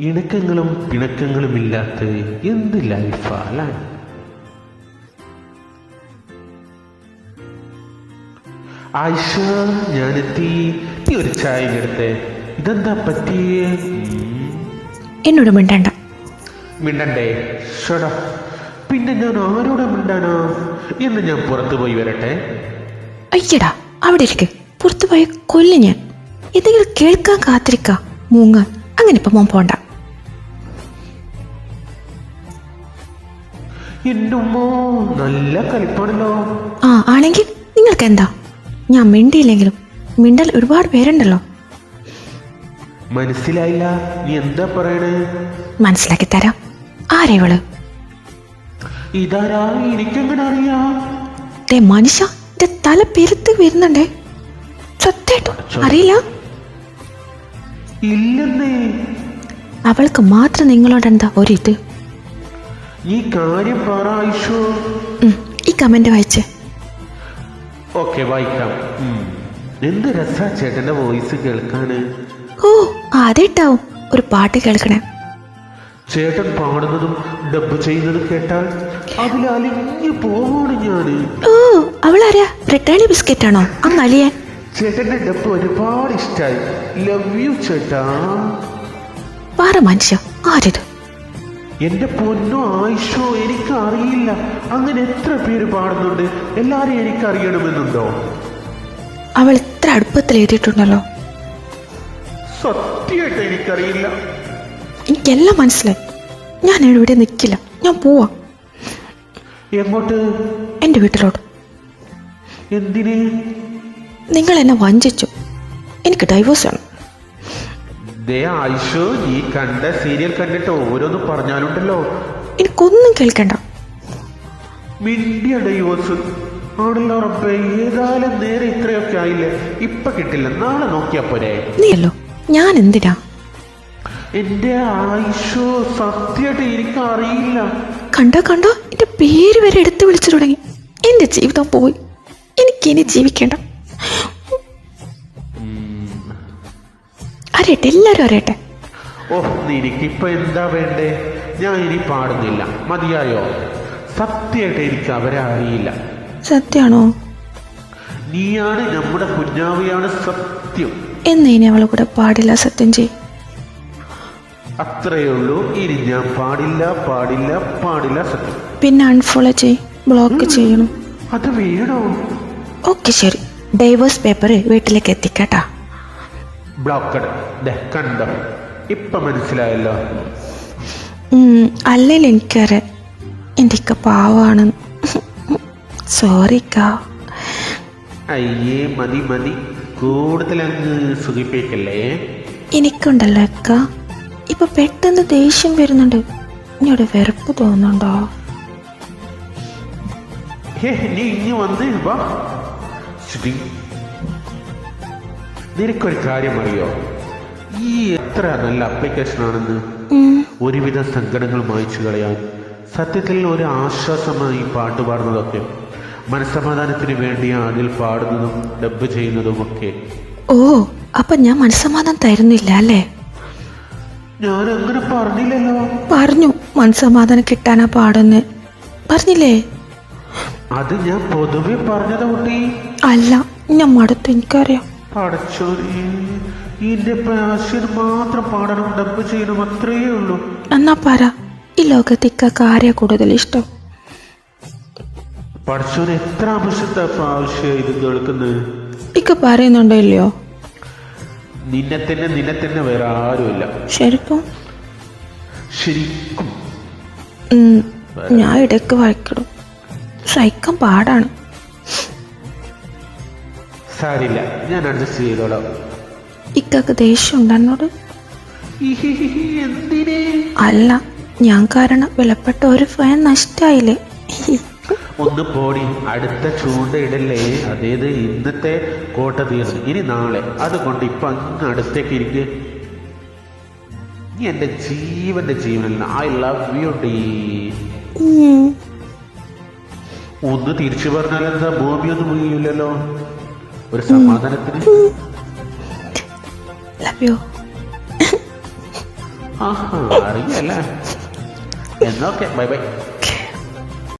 ഇണക്കങ്ങളും പിണക്കങ്ങളും ഇല്ലാത്ത എന്ത് ലൈഫാ അല്ലേ ആയിഷ ഞാനെത്തി. നീ ഒരു ചായ എടുത്തേ. ഇതെന്താ പറ്റിയേ? എന്നോട് മിണ്ടണ്ട. മിണ്ടണ്ടേ. ഷടാ. പിന്നെ ഞാൻ ആരോടെ മിണ്ടാനോ? എന്ന് ഞാൻ പുറത്തു പോയി വരട്ടെ. അയ്യടാ അവിടെ ഇരിക്ക് പുറത്തു പോയ കൊല്ല ഞാൻ. എന്തെങ്കിലും കേൾക്കാൻ കാത്തിരിക്ക മൂങ്ങ അങ്ങനെ ഇപ്പൊ മോൻ പോണ്ട. എന്റെ ഉമ്മോ നല്ല കളിപ്പാണല്ലോ ആ ആണെങ്കിൽ നിങ്ങൾക്ക് എന്താ ഞാൻ മിണ്ടിയില്ലെങ്കിലും മിണ്ടൽ ഒരുപാട് പേരുണ്ടല്ലോ. മനസ്സിലായില്ല. നീ എന്താ പറയണേ? മനസ്സിലാക്കി തരാം. ആരാ ഇവൾ? ഇതാരാ? എനിക്കെങ്ങനെ അറിയാം? ദേ മനുഷ്യ എന്റെ തല പെരുത്ത് വരുന്നുണ്ടേ. സത്യേട്ടോ അറിയില്ല. ഇല്ലെന്നേ. അവൾക്ക് മാത്രം നിങ്ങളോട് എന്താ ഒരിത്? നീ കാര്യം പറ ഈ കമന്റ് വായിച്ച്. ഓക്കെ വായിക്കാം. എന്ത് രസാ ചേട്ടന്റെ വോയിസ് കേൾക്കാന്. ഓ അതേട്ടാവും ഒരു പാട്ട് കേൾക്കണേ. ചേട്ടൻ പാടുന്നതും ഡബ് ചെയ്യുന്നതും കേട്ടാൽ അതിൽ അലിഞ്ഞു പോവാണ് ഞാൻ. ഓ അവളാരാ? ബ്രിട്ടാനി ബിസ്ക്കറ്റ് ആണോ അങ്ങ് അലിയാൻ ചേട്ടന്റെ ഡബ് ഒരുപാട് ഇഷ്ടായി. ലവ് യു ചേട്ടാ. പാറ മനുഷ്യ ആരിത്? എന്റെ പൊന്നോ ആയിഷോ എനിക്ക് അറിയില്ല അങ്ങനെ എത്ര പേര് പാടുന്നുണ്ട്? എല്ലാരും എനിക്ക് അറിയണമെന്നുണ്ടോ അവൾ എത്ര അടുപ്പത്തിൽ എഴുതിയിട്ടുണ്ടല്ലോ. സത്യമായിട്ട് എനിക്കറിയില്ല. എനിക്കെല്ലാം മനസ്സിലായി. ഞാൻ ഇവിടെ നിൽക്കില്ല ഞാൻ പോവാ. എങ്ങോട്ട്? എന്റെ വീട്ടിലോട്ട്. എന്തിന്? നിങ്ങൾ എന്നെ വഞ്ചിച്ചു. എനിക്ക് ഡൈവോഴ്സ് വേണം. ദേ ആയിഷു നീ കണ്ട സീരിയൽ കണ്ടിട്ട് ഓരോന്ന് പറഞ്ഞാലുണ്ടല്ലോ. എനിക്കൊന്നും കേൾക്കണ്ട. മിണ്ടിയുടെ യുവസ്. ആണല്ലോ റബ്ബേ ഏതായാലും നേരെ ഇത്രയൊക്കെ ആയില്ലേ? ഇപ്പൊ കിട്ടില്ല നാളെ നോക്കിയാ പോരെ. നീയല്ലോ ഞാൻ എന്തിനാ എന്റെ ആയിഷോ സത്യമായിട്ട് എനിക്ക് അറിയില്ല കണ്ടോ കണ്ടോ? എന്റെ പേര് വരെ എടുത്തു വിളിച്ചു തുടങ്ങി. എന്റെ ജീവിതം പോയി. എനിക്കിനി ജീവിക്കേണ്ട. അറിയട്ടെ എല്ലാവരും അറിയട്ടെ ഓ എനിക്കിപ്പോ എന്താ വേണ്ടേ? ഞാൻ ഇനി പാടുന്നില്ല. മതിയായോ? സത്യമായിട്ട് എനിക്ക് അവരെ അറിയില്ല. സത്യാണോ? നീയാണ് നമ്മുടെ കുഞ്ഞാവിയാണ് സത്യം. എന്ന് ഇനി അവളെ കൂടെ പാടില്ല സത്യം ചെയ് അത്രയേ ഉള്ളൂ. ഇനി ഞാൻ പാടില്ല പാടില്ല പാടില്ല സത്യം. പിന്നെ അൺഫോളോ ചെയ് ബ്ലോക്ക് ചെയ്യണം. അത് വേണോ? ഓക്കെ ശരി. ഡൈവേഴ്സ് പേപ്പർ വീട്ടിലേക്ക് എത്തിക്കട്ടാ. ബ്ലോക്കഡ്. കണ്ടോ? ഇപ്പൊ മനസ്സിലായല്ലോ. അല്ലേ എനിക്കറിയാം. എന്റെ ഇക്ക പാവാണ്. സോറിക്ക. അയ്യേ മതി മതി. കൂടുതൽ അങ്ങ് സുഖിപ്പിക്കല്ലേ? എനിക്കുണ്ടല്ലോ അക്ക. ഇപ്പൊ പെട്ടെന്ന് ദേഷ്യം വരുന്നുണ്ട്. ഇനിയുടെ വെറുപ്പ് തോന്നുന്നുണ്ടോ? നീ ഇനി വന്ന് വാ. ശ്രീ നിനക്കൊരു കാര്യം അറിയോ ഈ എത്ര നല്ല അപ്ലിക്കേഷൻ ആണെന്ന്? ഒരുവിധ സങ്കടങ്ങൾ മായിച്ചു കളയാൻ. സത്യത്തിൽ ഒരു ആശ്വാസമായി പാട്ട് പാടുന്നതൊക്കെ. മനസ്സമാധാനത്തിന് വേണ്ടിയാണ് അതിൽ പാടുന്നതും ഡബ് ചെയ്യുന്നതും ഒക്കെ. ഓ അപ്പൊ ഞാൻ മനസ്സമാധാനം തരുന്നില്ല അല്ലേ? ഞാൻ അങ്ങനെ പറഞ്ഞില്ലല്ലോ. പറഞ്ഞു. മനസ്സമാധാനം കിട്ടാനാ പാടുന്ന്. പറഞ്ഞില്ലേ? അത് ഞാൻ പൊതുവെ പറഞ്ഞത് കുട്ടി. അല്ല ഞാൻ മടുത്തു എനിക്കറിയാം. എന്നാ പറ ഈ ലോകത്തേക്ക് ആരെയാ കൂടുതൽ ഇഷ്ടം? പടച്ചോന് എത്ര ആവശ്യത്തെ ആവശ്യം ഇത് കേൾക്കുന്നത്? ഇക്ക പറയുന്നുണ്ടോ ഇല്ലയോ? നിന്നെ തന്നെ നിന്നെ തന്നെ വേറെ ആരുമില്ല ശരിക്കും? ശരിക്കും. ഞാൻ ഇടയ്ക്ക് വായിക്കണം. സഹിക്കാൻ പാടാണ്. സാരില്ല. ഞാൻ അഡ്ജസ്റ്റ് ചെയ്തോളാം. ഇക്കക്ക് ദേഷ്യം ഉണ്ടെന്നോട് ഇഹിഹിഹി, അല്ല ഞാൻ കാരണം വിലപ്പെട്ട ഒരു ഫാൻ നഷ്ടായില്ലേ? ഒന്ന് പോടി അടുത്ത ചൂണ്ടയിടല്ലേ അതേത് ഇന്നത്തെ കോട്ട തീർന്നു ഇനി നാളെ. അതുകൊണ്ട് ഇപ്പൊ അങ്ങ് അടുത്തേക്ക് ഇരിക്ക്. നീ എന്റെ ജീവന്റെ ജീവനല്ല. ഐ ലവ് യു ഡീ. ഒന്ന് തിരിച്ചു പറഞ്ഞാൽ എന്താ? ഭൂമിയൊന്നും മുങ്ങിയില്ലല്ലോ. ഒരു സമാധാനത്തിന്? അറിയല്ലേ എന്നോക്കെ ബൈ ബൈ.